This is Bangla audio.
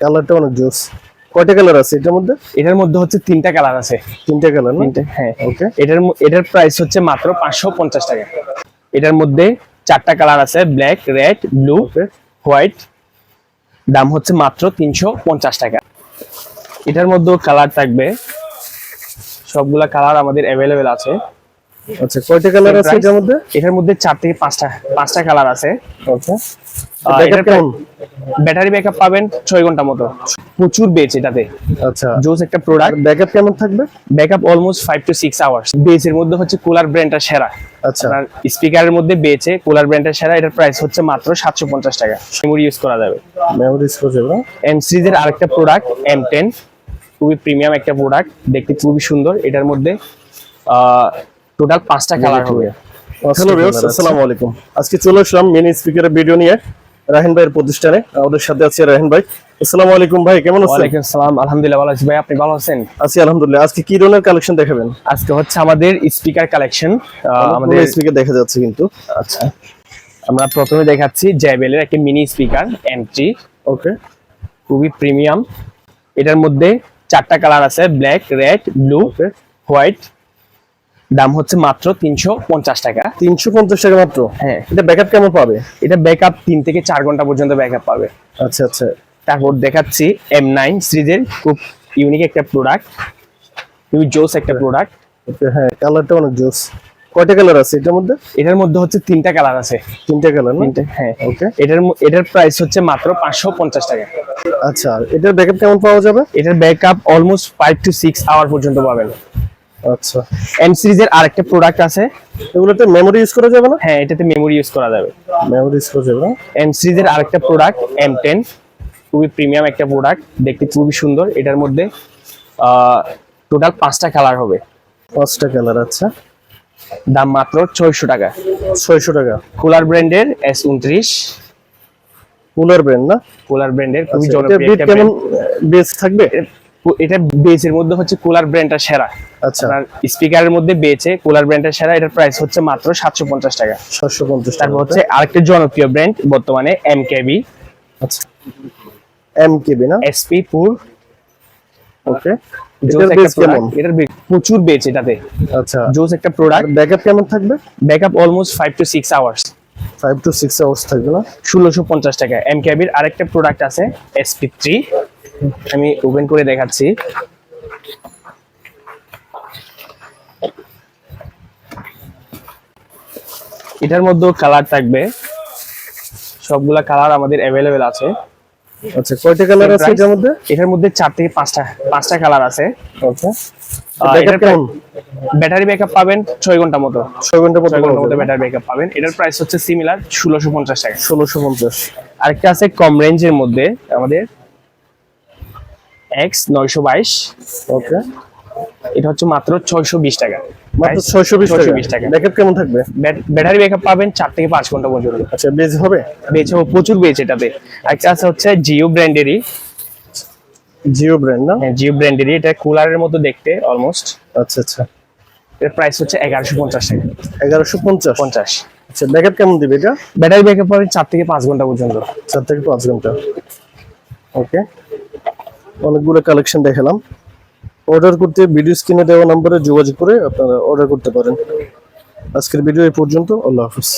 কালারটা অনেক জোস। কয়টা কালার আছে এটার মধ্যে? এটার মধ্যে হচ্ছে তিনটা কালার আছে। তিনটা কালার তিনটে হ্যাঁ। ওকে। এটার এটার প্রাইস হচ্ছে মাত্র পাঁচশো পঞ্চাশ টাকা। এটার মধ্যে চারটা কালার আছে ব্ল্যাক রেড ব্লু হোয়াইট দাম হচ্ছে মাত্র তিনশো পঞ্চাশ টাকা। এটার মধ্যেও কালার থাকবে। সবগুলা কালার আমাদের অ্যাভেলেবেল আছে। আচ্ছা কয়টা কালার আছে? এটার মধ্যে? এটার মধ্যে চার থেকে পাঁচটা পাঁচটা কালার আছে। কেমন ব্যাটারি ব্যাকআপ পাবেন ছয় ঘণ্টা মতো। প্রচুর বেচ এটাতে। আচ্ছা। জোস একটা প্রোডাক্ট ব্যাকআপ কেমন থাকবে? Backup almost five to six hours বেচের মধ্যে হচ্ছে কুলার ব্র্যান্ডটা সেরা। আচ্ছা। আপনার স্পিকারের মধ্যে বেচে কুলার ব্র্যান্ডের সেরা। এটার প্রাইস হচ্ছে মাত্র সাতশো পঞ্চাশ টাকা। মেমোরি ইউজ করা যাবে। মেমোরি স্টোরেজ না এম সিরিজের আরেকটা প্রোডাক্ট এম টেন খুবই প্রিমিয়াম একটা প্রোডাক্ট দেখতে খুবই সুন্দর। এটার মধ্যে টোটাল পাঁচটা কালার হবে। হ্যালো ভিউয়ার্স আসসালামু আলাইকুম। আজকে চলে আসলাম মিনি স্পিকারের ভিডিও নিয়ে রাহেন ভাইয়ের প্রতিষ্ঠানে। আমাদের সাথে আছে রাহেন ভাই। আসসালামু আলাইকুম ভাই কেমন আছেন? ওয়ালাইকুম আসসালাম। আলহামদুলিল্লাহ ভালো আছি ভাই আপনি ভালো আছেন? আছি আলহামদুলিল্লাহ। আজকে কি ধরনের কালেকশন দেখাবেন? আজকে হচ্ছে আমাদের স্পিকার কালেকশন আমাদের স্পিকার দেখা যাচ্ছে কিন্তু। আচ্ছা। আমরা প্রথমে দেখাচ্ছি জ্যাবেলের একটা mini speaker M three okay খুবই প্রিমিয়াম এটার মধ্যে চারটা কালার আছে ব্ল্যাক রেড ব্লু হোয়াইট দাম হচ্ছে মাত্র তিনশো পঞ্চাশ টাকা। তিনশো পঞ্চাশ টাকা মাত্র? হ্যাঁ। এটা ব্যাকআপ কেমন পাবে? এটা ব্যাকআপ তিন থেকে চার ঘণ্টা পর্যন্ত ব্যাকআপ পাবে। আচ্ছা আচ্ছা। তারপর দেখাচ্ছি এম নাইন সিরিজের খুব ইউনিক একটা প্রোডাক্ট খুবই জোস একটা প্রোডাক্ট হ্যাঁ কালারটা অনেক জোস। কয়টা কালার আছে এটার মধ্যে? এটার মধ্যে হচ্ছে তিনটা কালার আছে। তিনটা কালার না? হ্যাঁ। ওকে। এটার এটার প্রাইস হচ্ছে মাত্র পাঁচশো পঞ্চাশ টাকা। আচ্ছা এটার ব্যাকআপ কেমন পাওয়া যাবে? এটার backup almost five to six hour পর্যন্ত পাবেন। আচ্ছা। এম সিরিজের আরেকটা প্রোডাক্ট আছে। এগুলোতে মেমোরি ইউজ করা যাবে না? হ্যাঁ এটাতে মেমোরি ইউজ করা যাবে। মেমোরি ইউজ করা যাবে এম সিরিজের আরেকটা প্রোডাক্ট এম টেন খুবই প্রিমিয়াম একটা প্রোডাক্ট দেখতে খুবই সুন্দর। এটার মধ্যে টোটাল পাঁচটা কালার হবে। পাঁচটা কালার আচ্ছা। দাম মাত্র ছয়শো টাকা। ছয়শো টাকা। কুলার ব্র্যান্ডের এস উনত্রিশ। কুলার ব্র্যান্ড না? কুলার ব্র্যান্ডের খুবই আচ্ছা, জনপ্রিয় কেমন বেস থাকবে? এটা বেচের মধ্যে হচ্ছে কুলার ব্র্যান্ডটা সেরা। আচ্ছা। স্পিকারের মধ্যে বেচে কুলার ব্র্যান্ডের সেরা এটার প্রাইস হচ্ছে মাত্র সাতশো পঞ্চাশ টাকা। সাতশো পঞ্চাশ টাকা। তারপর হচ্ছে আরেকটা জনপ্রিয় ব্র্যান্ড বর্তমানে এম কেবি আচ্ছা। এম কেবি না? এসপি পুর ওকে প্রচুর বেচ এটাতে। আচ্ছা। জোস একটা প্রোডাক্ট ব্যাকআপ কেমন থাকবে? Backup almost five to six hours five to six hours থাকবে না? ষোলোশো পঞ্চাশ টাকা এম কেবির আরেকটা প্রোডাক্ট আছে এসপি থ্রি আমি ওপেন করে দেখাচ্ছি। এটার মধ্যে কালার থাকবে। সবগুলা কালার আমাদের অ্যাভেলেবেল আছে। আচ্ছা কয়টা কালার আছে? এটার মধ্যে? এটার মধ্যে চার থেকে পাঁচটা পাঁচটা কালার আছে। কেমন? ব্যাটারি ব্যাকআপ পাবেন ছয় ঘণ্টা মতো। ছয় ঘণ্টা পর্যন্ত ব্যাটারি ব্যাকআপ পাবেন। এটার প্রাইস হচ্ছে সিমিলার ষোলোশো পঞ্চাশ টাকা। ষোলোশো পঞ্চাশ। আরেকটা আছে কম রেঞ্জের মধ্যে আমাদের এক্স নয়শো বাইশ। ওকে এটা হচ্ছে মাত্র ছয়শো বিশ টাকা। মাত্র ছয়শো বিশ 620 টাকা। ব্যাকআপ কেমন থাকবে? ব্যাটারি ব্যাকআপ পাবেন চার থেকে পাঁচ ঘণ্টা পর্যন্ত। আচ্ছা বেজ হবে? বেছে প্রচুর বেছে এটাতে। একটা আছে হচ্ছে জিও ব্র্যান্ডেরই জিও ব্র্যান্ড না? হ্যাঁ জিও ব্র্যান্ডেরই এটা কুলারের মতো দেখতে অলমোস্ট আচ্ছা আচ্ছা। এর প্রাইস হচ্ছে এগারোশো পঞ্চাশ টাকা। এগারোশো পঞ্চাশ। পঞ্চাশ। আচ্ছা ব্যাকআপ কেমন দিবে এটা? ব্যাটারি ব্যাকআপ পাবেন চার থেকে পাঁচ ঘণ্টা পর্যন্ত। চার থেকে পাঁচ ঘণ্টা। ওকে অনেকগুলো কালেকশন দেখালাম। অর্ডার করতে ভিডিও স্ক্রিনে দেওয়া নম্বরে যোগাযোগ করে আপনারা অর্ডার করতে পারেন। আজকের ভিডিও এই পর্যন্ত, আল্লাহ হাফিজ।